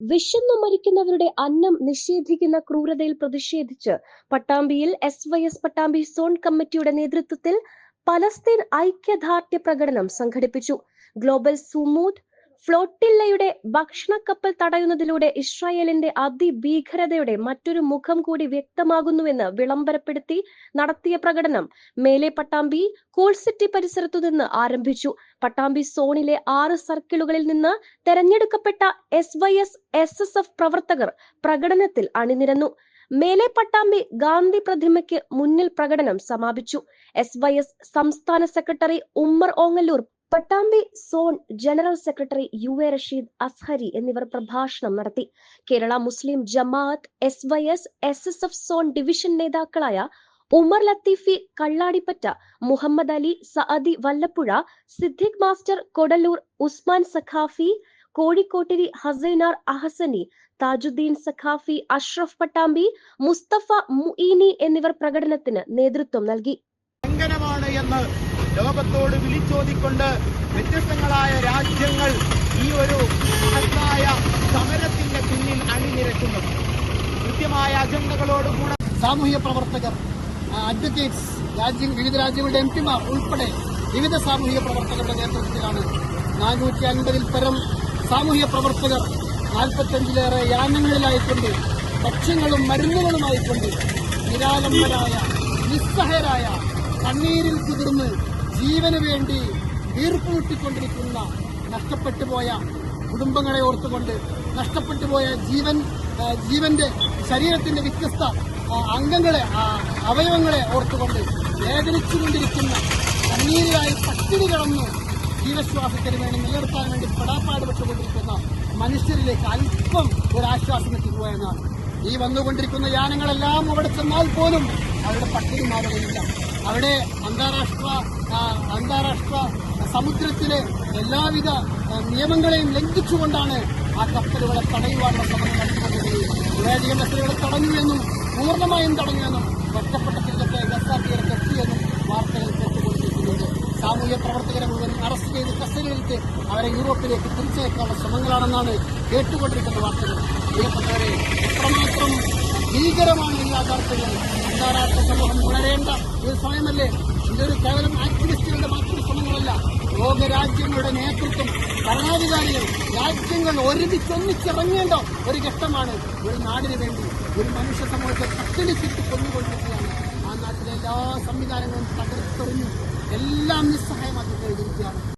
വിശന്നു മരിക്കുന്നവരുടെ അന്നം നിഷേധിക്കുന്ന ക്രൂരതയിൽ പ്രതിഷേധിച്ച് പട്ടാമ്പിയിൽ S Y S Pattambi zone കമ്മിറ്റിയുടെ നേതൃത്വത്തിൽ പലസ്തീൻ ഐക്യദാർഢ്യ പ്രകടനം സംഘടിപ്പിച്ചു. ഗ്ലോബൽ സുമൂത്ത് ഫ്ലോട്ടില്ലയുടെ ഭക്ഷണക്കപ്പൽ തടയുന്നതിലൂടെ ഇസ്രായേലിന്റെ അതിഭീകരതയുടെ മറ്റൊരു മുഖം കൂടി വ്യക്തമാകുന്നുവെന്ന് വിളംബരപ്പെടുത്തി നടത്തിയ പ്രകടനം മേലെ പട്ടാമ്പി കൂൾ സിറ്റി പരിസരത്തു നിന്ന് ആരംഭിച്ചു. പട്ടാമ്പി സോണിലെ ആറ് സർക്കിളുകളിൽ നിന്ന് തെരഞ്ഞെടുക്കപ്പെട്ട S Y S S S F പ്രവർത്തകർ പ്രകടനത്തിൽ അണിനിരന്നു. മേലെ പട്ടാമ്പി ഗാന്ധി പ്രതിമയ്ക്ക് മുന്നിൽ പ്രകടനം സമാപിച്ചു. എസ് വൈ എസ് സംസ്ഥാന secretary Ummer Ongallur Pattambi zone general secretary U A Rasheed Azhari എന്നിവർ പ്രഭാഷണം നടത്തി. Kerala Muslim Jamaath S Y S S S F zone division നേതാക്കളായ ഉമർ ലത്തീഫി കള്ളാടിപ്പറ്റ മുഹമ്മദ് അലി സഅദി വല്ലപ്പുഴ സിദ്ദിഖ് മാസ്റ്റർ കൊടലൂർ ഉസ്മാൻ സഖാഫി കോഴിക്കോട്ടിരി ഹസൈനാർ അഹസനി താജുദ്ദീൻ സഖാഫി അഷ്റഫ് പട്ടാമ്പി മുസ്തഫ മുഈനി എന്നിവർ പ്രകടനത്തിന് നേതൃത്വം നൽകി. ലംഘനമാണ് എന്ന് ലോകത്തോട് വിളിച്ചോതിക്കൊണ്ട് വ്യത്യസ്തങ്ങളായ രാജ്യങ്ങൾ ഈ ഒരു മഹത്തായ സമരത്തിന്റെ പിന്നിൽ അണിനിരക്കുന്നത്. കൃത്യമായ അജണ്ടകളോടുകൂടെ സാമൂഹ്യ പ്രവർത്തകർ അഡ്വക്കേറ്റ്സ് രാജ്യം വിവിധ രാജ്യങ്ങളുടെ എം പിമാർ ഉൾപ്പെടെ വിവിധ സാമൂഹിക പ്രവർത്തകരുടെ നേതൃത്വത്തിലാണ് നാനൂറ്റി അൻപതിൽ പരം സാമൂഹ്യ പ്രവർത്തകർ നാൽപ്പത്തഞ്ചിലേറെ യാനങ്ങളിലായിക്കൊണ്ട് ഭക്ഷ്യങ്ങളും മരുന്നുകളുമായിക്കൊണ്ട് നിരാലംബരായ നിസ്സഹരായ കണ്ണീരിൽ കുതിർന്ന് ജീവന് വേണ്ടി വീർപ്പുമുട്ടിക്കൊണ്ടിരിക്കുന്ന നഷ്ടപ്പെട്ടു പോയ കുടുംബങ്ങളെ ഓർത്തുകൊണ്ട് നഷ്ടപ്പെട്ടു പോയ ജീവൻ ജീവന്റെ ശരീരത്തിന്റെ വ്യത്യസ്ത അംഗങ്ങളെ അവയവങ്ങളെ ഓർത്തുകൊണ്ട് വേദനിച്ചുകൊണ്ടിരിക്കുന്ന കണ്ണീരിലായി പട്ടിണി കടന്നു ജീവശ്വാസത്തിന് വേണ്ടി നിലനിർത്താൻ വേണ്ടി പെടാപ്പാട് പെട്ടുകൊണ്ടിരിക്കുന്ന മനുഷ്യരിലേക്ക് അല്പം ഒരാശ്വാസം എത്തിക്കുകയെന്നാണ് ഈ വന്നുകൊണ്ടിരിക്കുന്ന യാനങ്ങളെല്ലാം അവിടെ ചെന്നാൽ പോലും അവരുടെ പട്ടിണി മാറുകയില്ല. അവിടെ അന്താരാഷ്ട്ര അന്താരാഷ്ട്ര സമുദ്രത്തിലെ എല്ലാവിധ നിയമങ്ങളെയും ലംഘിച്ചുകൊണ്ടാണ് ആ കപ്പലുകളെ തടയുവാനുള്ള ശ്രമം നടത്തുന്നത് കുറേയധികം കപ്പലുകളെ തടഞ്ഞുവെന്നും പൂർണമായും തടഞ്ഞുവെന്നും ഒറ്റപ്പെട്ട തീരത്തെ ഗസ തീരത്ത് എത്തിയെന്നും വാർത്തകൾ തെറ്റുകൊണ്ടിരിക്കുന്നത് സാമൂഹ്യ പ്രവർത്തകരെ മുഴുവൻ അറസ്റ്റ് ചെയ്ത് കസ്റ്റഡിയിലെടുത്ത് അവരെ യൂറോപ്പിലേക്ക് തിരിച്ചയക്കാനുള്ള ശ്രമങ്ങളാണെന്നാണ് കേട്ടുകൊണ്ടിരിക്കുന്ന വാർത്തകൾ. പ്രിയപ്പെട്ടവരെ എത്രമാത്രം ഭീകരമാണ് ഈ യാഥാർത്ഥ്യങ്ങൾ അന്താരാഷ്ട്ര സമൂഹം ഉണരേണ്ട ഒരു സമയമല്ലേ? ഇതൊരു കേവലം ആക്ടിവിസ്റ്റുകളുടെ മാത്രം ശ്രമങ്ങളല്ല ലോകരാജ്യങ്ങളുടെ നേതൃത്വം ഭരണാധികാരികൾ രാജ്യങ്ങൾ ഒരുമിച്ചൊന്നിച്ചിറങ്ങേണ്ട ഒരു ഘട്ടമാണ് ഒരു നാടിന് വേണ്ടി ഒരു മനുഷ്യ സമൂഹത്തെ പട്ടിണിച്ചിട്ട് കൊന്നുകൊണ്ടിരിക്കുകയാണ്. ആ നാട്ടിലെ എല്ലാ സംവിധാനങ്ങളും തകർത്തെറിഞ്ഞു എല്ലാം നിസ്സഹായമാക്കി കഴിഞ്ഞിരിക്കുകയാണ്.